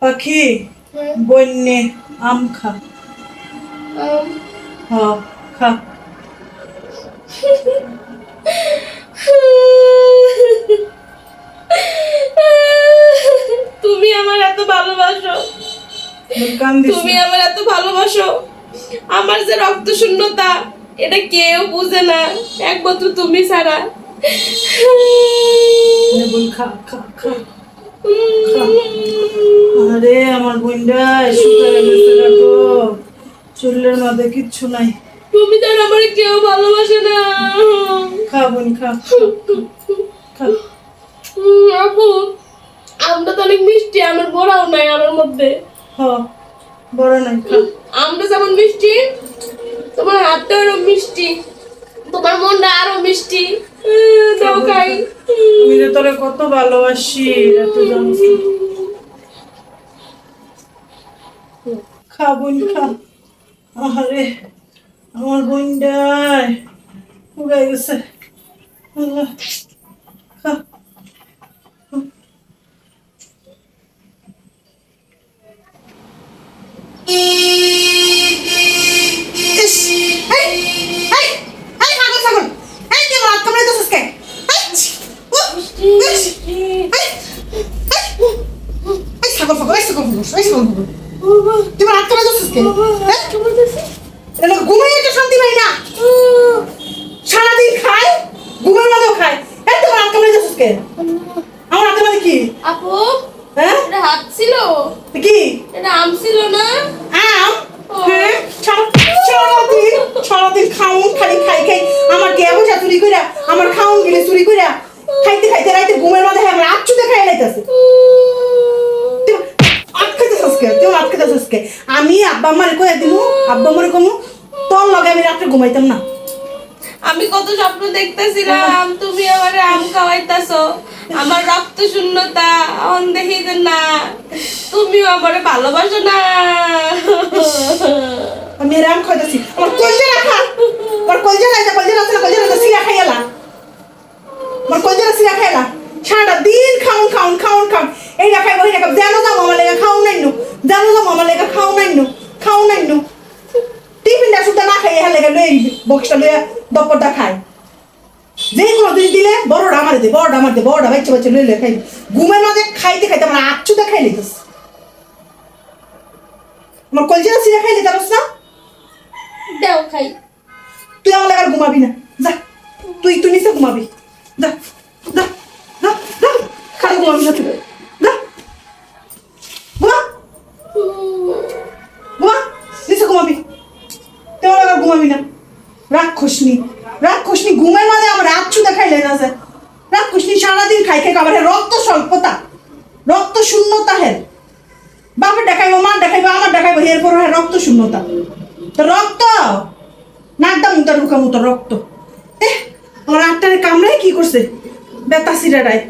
পাখি? বন্যে আম খা। হ খা। তুমি আমার এত ভালোবাসো। তুমি আমার এত ভালোবাসো। আমার যে রক্ত শূন্যতা এটা কেউ বুঝে না একমাত্র তুমি ছাড়া। খা খা খা। আরে আমার বোনটা শুকায় গেছে গা চুলের মধ্যে কিচ্ছু নাই। তুমি তো আমার কেউ ভালোবাসে না। খা বোন খা। আপু আমটা তো অনেক মিষ্টি আমার বড়াও নাই আমার মধ্যে। হ বড় নাই আমটা যেমন মিষ্টি তোমার হাতটা আরও মিষ্টি তোমার মনটা আরও মিষ্টি। দাও খাই। আমি যে তোরে কত ভালোবাসি এত জানিস খা বোন খা। আরে আমার বোনটাই উড়ে গেছে। আল্লাহ। ছাগল, ছাগল, এই, ছাগল, ছাগল, এই, ছাগল। তুই আমার হাত কামড়ে দিছিস কে? ঘুমাই একটা শান্তি পাই না সারাদিন খায় ঘুমের মধ্যেও খায় এই তুই আমার হাত কামড়ে দিছিস কে? আমার হাতের কি আপু হ্যাঁ এটা হাত ছিল কি এটা আম ছিল না আম হ্যাঁ সারা- সারাদিন সারাদিন খাউন খালি খাই খাই আমার কে বসা চুরি কইরা আমার খাউন গেলে চুরি কইরা খাইতে ঘুমের মধ্যে আমার আচ্ছুতে খাই লাইতাছে। আমি আব্বা আমারে কইয়া দিমু আব্বা আমারে কমু তোর লগে আমি রাত্রে ঘুমাইতাম না। আমি কত স্বপ্ন দেখতেছিলাম তুমি আমার আম খাওয়াইতাছো আমার রক্ত শূন্যতা অন দেখি যে না তুমিও আমার ভালোবাসো না। আমি রাম খাইতেছি আমার কলজা রাখা আমার কলজা রাখা কলজা রাখা কলজা রাখা সিরা খাইয়ালা আমার কলজা রাখা সিরা খাইলা? সারাটা দিন খাউন খাউন খাউন খাউন। এই রাখাই বই রাখা জানো যাব আমার লেগা খাউন নাই নু জানো যাব আমার লেগা খাউন নাই নু খাউন নাই নু টিফিনটা সুদ্ধা না খাই হ্যাঁ লেগা লই বক্সটা লইয়া দপ্পরটা খায়। যে কোনো দিন দিলে বড়টা আমার দে বড়টা আমার দে বড়টা বাচ্চা বাচ্চা লইলে খাই ঘুমের মাঝে খাইতে খাইতে আমার আচ্ছুটা খাই লিতেস আমার কলজা সিরা খাইলে জানোস না? দেও খাই। তুই আমার লাগার ঘুমাবি না। যা তুই তুই নিচে ঘুমাবি। যা যা যা যা খালি ঘুমাবি না তুই যা ঘুমা ঘুমা নিচে ঘুমাবি। তুই আমার ঘুমাবি না। রাক্ষসনি। রাক্ষসনি ঘুমের মাঝে আমার রাতছু দেখাইলে না যে। রাক্ষসনি সারাদিন খাই খাই আবার রক্ত স্বল্পতা। রক্ত শূন্যতা হের বাপের দেখাইবো মার দেখাইবো আমার দেখাইবো এরপর হয় রক্ত শূন্যতা। তো রক্ত। নাকটা মুতা ঢুকা মুতো রক্ত। এহ ওর আটটারে কামড়ায় কি করছে? বেতা সিরাটায়।